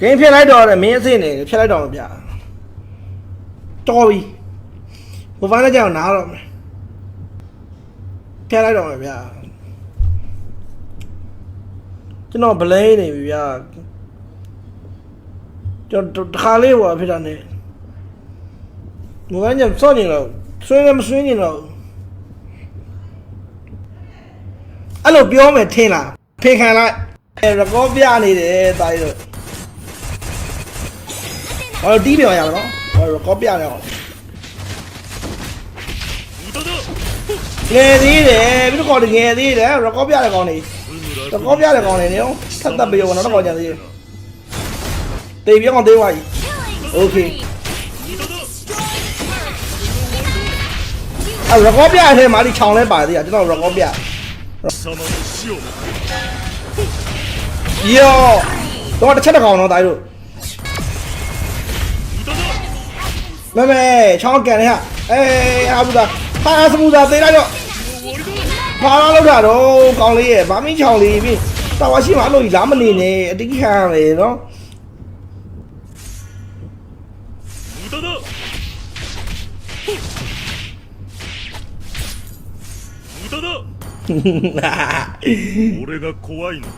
ဂိမ်းဖြစ်လိုက်တော့တယ်မင်းအစ်စ်နေဖြစ်လိုက်တော့မပြတော်ပြီဘိုးဘန်းလည်းကြောင်နားတော့မယ်ဖြစ်လိုက်တော့မယ်ဗျာကျွန်တော်ဗလိန်နေပြီဗျာကျွန်တော်တခါလေးဟိုဖြစ်တာနေဘိုးဘန်းကြောင်စော့နေတော့ဆွေးလည်းမဆွေးနေတော့အဲ့လိုပြောမယ်ထင်လားဖေခံလိုက်အဲရကောပြနေတယ်တာကြီးတော့ ။အော်တီးပြော်ရမယ်နော်။အော်ကောပြရအောင်။လေသေးတယ်ပြီးတော့ကောတကယ်သေးတယ်ရကောပြတဲ့ကောင်နေတကောပြတဲ့ကောင်နေနော်ထပ်တက်ပြောနော်တော့ကောကြသေးတယ်တေးပြောင်းသေးသွားကြီးโอเคအရကောပြအထဲမှာဒီခြောင်လဲပါသေးတာကျွန်တော်ရကောပြယောတော့တစ်ချက်တကောင်တော့တားတို့ မမေချောင်းကန်ရအေးအဘူဒါဟာစမူဒါသေးလိုက်တော့ ဘာလာလောက်တာတော့ကောင်းလေးရဲ့ဗာမင်းချောင်လေးပြီတာဝါရှိမှအလို့ကြီးလာမနေနဲ့အတိတ်ခံရမယ်နော် 無駄だ無駄だ俺が怖いのか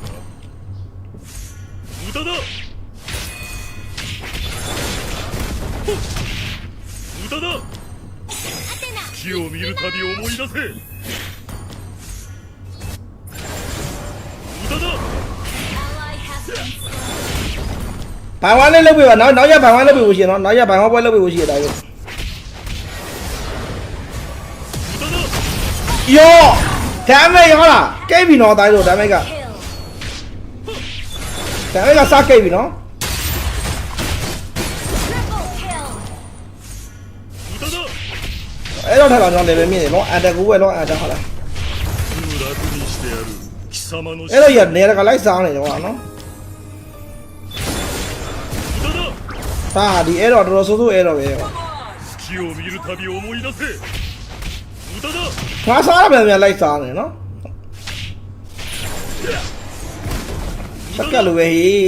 無駄だ 無駄だ木を見るたび思い出せ。無駄百万的六百万，拿拿一下百万六百五血，拿拿一下百万怪六百五血，大哥。哟，太美好了，改变了，大哥，太美个，太美个杀改变了。 အဲ့တော့ထပ်ပါကျွန်တော် level မြင့်နေလောအန်တကူပဲလောအန်ချဟာလားအဲ့တော့ရနေရကလိုက်စားနေတော့နော်သာဒီအဲ့တော့တော်တော်ဆိုးဆိုးအဲ့တော့ပဲ။ဘာစားရပြန်ပြန်လိုက်စားနေနော်။တက်ကလိုပဲဟေး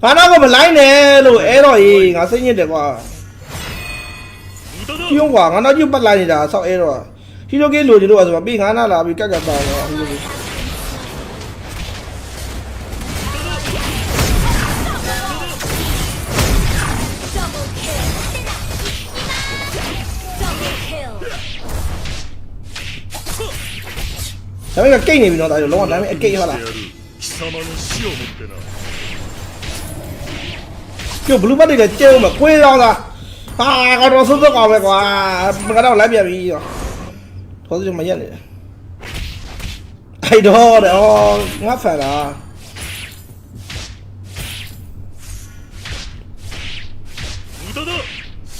။ဘာတော့ကမလိုက်နဲ့လို့အဲ့တော့ဟေးငါစိတ်ညစ်တယ်ကွာ။ Yung wang ana yung patlay ni da sok ero. Hiro ke lo jiro asma bi ngana la bi kak kak ba. Sao mấy cái cây này nó tại được đúng không? Đấy cái cây hoa là. Kiểu blue bắt đây là trêu mà quê ra ra. မဲ့ကိတ်နေပြီနော်ဒါကြောင့်လုံးဝဒါပေမဲ့အကိတ်ဟုတ်လား やる貴様の死をもってな ပြုတ်ဘလူးဘတ်တွေလည်းကျဲဦးမကွေးတော့လားဟာကတော့စိုးစိုးကောင်ပဲကွာငါတော့လိုက်ပြန်ပြီတော့သောစီမရက်နေတယ်အဲ့တော့တဲ့ဩငါဖန်လား 無駄だ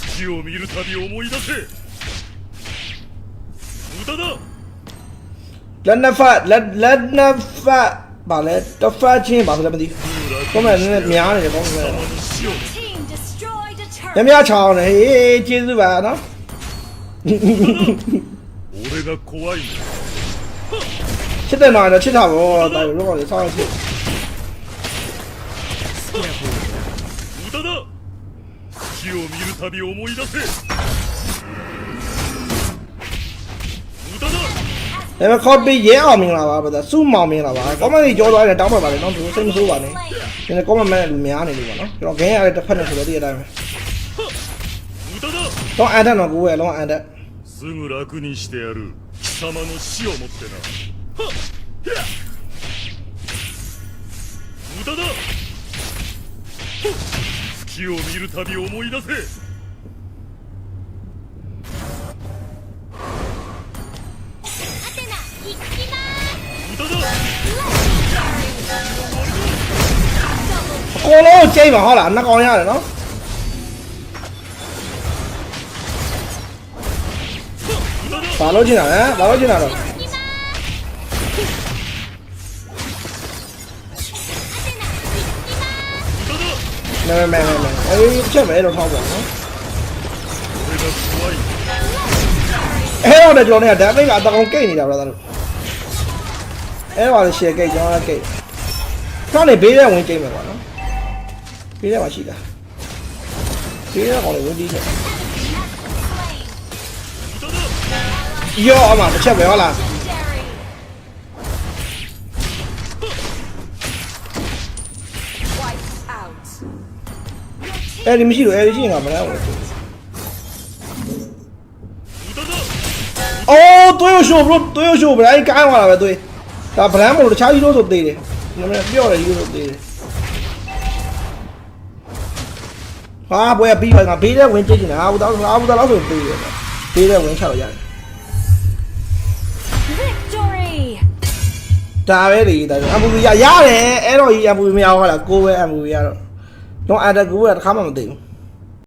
月を見るたび思い出せ無駄だ လက်နှစ်ဖက်လက်လက်နှစ်ဖက်ဗာလဲတစ်ဖက်ချင်းပါဆိုလည်းမသိဘူးကောမန်နည်းများနေတယ်ကောမန် 貴 turret. မြချောင်းနေဟေးကျေးဇူးပါနော် 俺が怖いの ချစ်တယ်မှာတော့ချစ်တာဗောဒါရောတော့ဆောင်းချစ် 無駄だ月を見るたび思い出せ無駄だ ဒါပေမဲ့ copy ရဲအောင်မင်္ဂလာပါဗျာစုမောင်မင်္ဂလာပါ comment တွေကြောသွားတယ်တောင်းပန်ပါလေနော်သူစိတ်မဆိုးပါနဲ့ ဒီနေ့ comment မဲ့လူများနေလို့ပါနော်ကျွန်တော် game ရတဲ့တစ်ဖက်နဲ့ဆိုတော့ဒီအတိုင်းပဲ 無 Don't add that, すぐ楽にしてやる。貴様の死をもってな。無駄だ。月を見るたび思い出せ。アテナ行きます。無駄だ。このチェイは、ほら、あんな顔にあるの？ ဘာလို့ကျင်တာလဲဘာလို့ကျင်တာတော့မဲမဲမဲမဲအေးချက်မဲတော့ထောက်ပါနော်အဲ့တော့လည်းကျွန်တော်เนี่ย damage ကအကောင်ကိတ်နေတာဗလားသားတို့အဲ့ပါလေ share ကိတ်ကျွန်တော်လည်းကိတ်တော့နေဘေးထဲဝင်ကျိမ့်မယ်ကွာနော်ဘေးထဲမှာရှိတာဘေးထဲကောင်လည်းဝင်ပြီးချက် ရော့အမှတစ်ချက်ပဲဟုတ်လားအဲ့ဒီမရှိတော့အဲ့ဒီရှိရင်ကမလဲဘူးအိုးတွေးရရှို့ဘလို့တွေးရရှို့ဘယ်အဲ့ကိုင်းသွားတာပဲတွေးဒါဗလန်မလို့တခြားကြီးလို့ဆိုသေးတယ်နမပြော့တယ်ကြီးလို့သေးတယ်ဟာဘွယ်ပြီးပါငါဘေးထဲဝင်ကြည့်နေတာဟာဘူးတော့ဟာဘူးတော့လို့ဆိုသေးတယ်ဘေးထဲဝင်ချတော့ရတယ် ဒါပဲလေဒါအမူရရတယ်အဲ့တော့ကြီးအမူမရဘူးဟာလားကိုပဲအမူရတော့တော့အတကူကတစ်ခါမှမသိဘူး